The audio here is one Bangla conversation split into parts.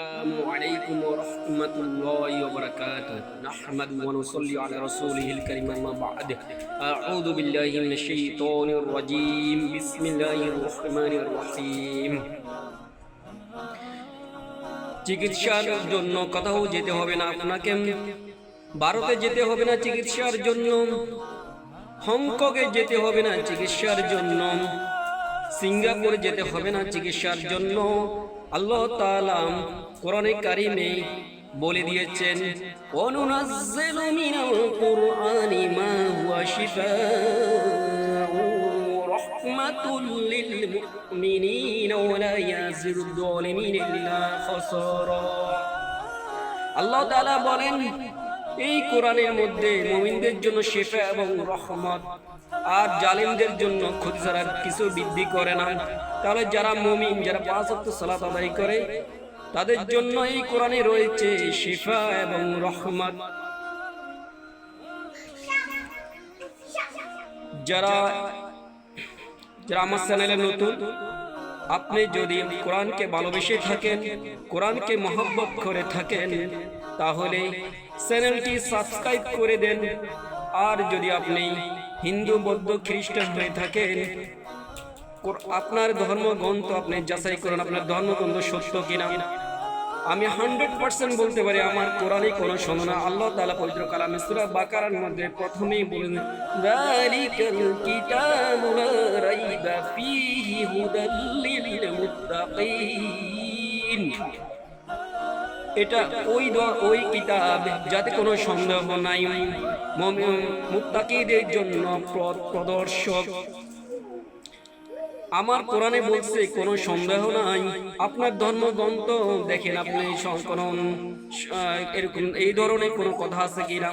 السلام عليكم ورحمة الله وبركاته نحمد ونصلي على رسوله الكريم أما بعد أعوذ بالله من الشيطان الرجيم بسم الله الرحمن الرحيم চিকিৎসার জন্য কোথাও যেতে হবে না আপনাকে ভারতে যেতে হবে না চিকিৎসার জন্য হংকংয়ে যেতে হবে না চিকিৎসার জন্য সিঙ্গাপুরে যেতে হবে না চিকিৎসার জন্য আল্লাহ তালাম কোরআনে কারিমে বলে দিয়েছেন অনুনাজ্জিলু মিনাল কুরআনি মা হুয়া শিফাউ রাহমাতুল লিল মুমিনিনা ওয়া লা ইয়াজিরুদ যালিমিনা ইল্লা খাসারা। আল্লাহ তাআলা বলেন, এই কোরআনের মধ্যে মুমিনদের জন্য শেফা এবং রহমত আর জালিমদের জন্য ক্ষতি ছাড়া কিছু বৃদ্ধি করে না। তাহলে যারা মুমিন, যারা পাঁচ ওয়াক্ত সালাত আদায় করে, তাদের জন্য এই কোরআনে রয়েছে শিফা এবং রহমত। যারা যারা আমার চ্যানেলে নতুন, আপনি যদি কোরআনকে ভালোবেসে থাকেন, কোরআনকে মহব্বত করে থাকেন, তাহলে চ্যানেলটি সাবস্ক্রাইব করে দেন। আর যদি আপনি হিন্দু, বৌদ্ধ, খ্রিস্টান হয়ে থাকেন। আপনার ধর্মগ্রন্থ আপনি যাচাই করুন, আপনার ধর্মগ্রন্থ সত্য কিনা? আমি হান্ড্রেড পার্সেন্ট বলতে পারি, আমার কোরআনে কোনো শোনো না আল্লাহ তাআলা পবিত্র কালামে সূরা বাকারার মধ্যে প্রথমেই বলেন রাইবা মুত্তাকিন। এটা ওই ওই কিতাব যাতে কোনো সন্দেহ নাই। মুক্তাকিদের জন্য প্রদর্শক। আমার কোরআনে বলছে কোনো সন্দেহ নাই। আপনার ধর্মগ্রন্থ দেখেন আপনি স- কোনো এরকম এই ধরনের কোনো কথা আছে কিনা?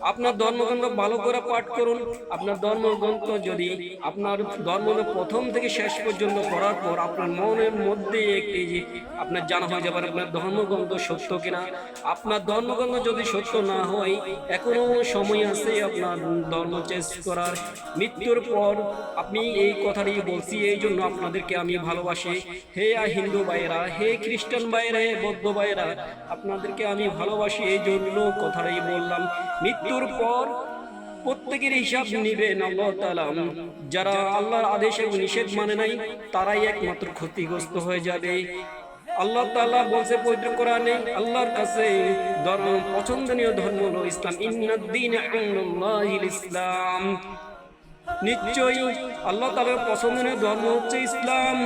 আপনার ধর্মগ্রন্থ ভালো করে পাঠ করুন। আপনার ধর্মগ্রন্থ যদি আপনার ধর্ম প্রথম থেকে শেষ পর্যন্ত পড়ার পর আপনার মনের মধ্যে একটি যে আপনার জানা হয়ে যাবে আপনার ধর্মগ্রন্থ সত্য কিনা? আপনার ধর্মগ্রন্থ যদি সত্য না হয় এখনও সময় আছে আপনার ধর্ম চেঞ্জ করার। মৃত্যুর পর আপনি এই কথাটি বলছি এই জন্য আপনাদেরকে আমি ভালোবাসি। হে আ হিন্দু ভাইয়েরা, হে খ্রিস্টান ভাইয়েরা, হে বৌদ্ধ ভাইয়েরা, আপনাদেরকে আমি ভালোবাসি। এই জন্য কথাটাই বললাম, মৃত্যুর পর প্রত্যেকের হিসাব নিবেন আল্লাহ তাআলা। যারা আল্লাহর আদেশ এবং নিষেধ মানে নাই, তারাই একমাত্র ক্ষতিগ্রস্ত হয়ে যাবে। আল্লাহ তাআলা বলছে পবিত্র কোরআনে, আল্লাহর কাছে ধর্ম, পছন্দনীয় ধর্ম হলো ইসলাম। ইসলাম। নিশ্চয়ই আল্লাহ তাআলার পছন্দনীয় ধর্ম হচ্ছে ইসলাম।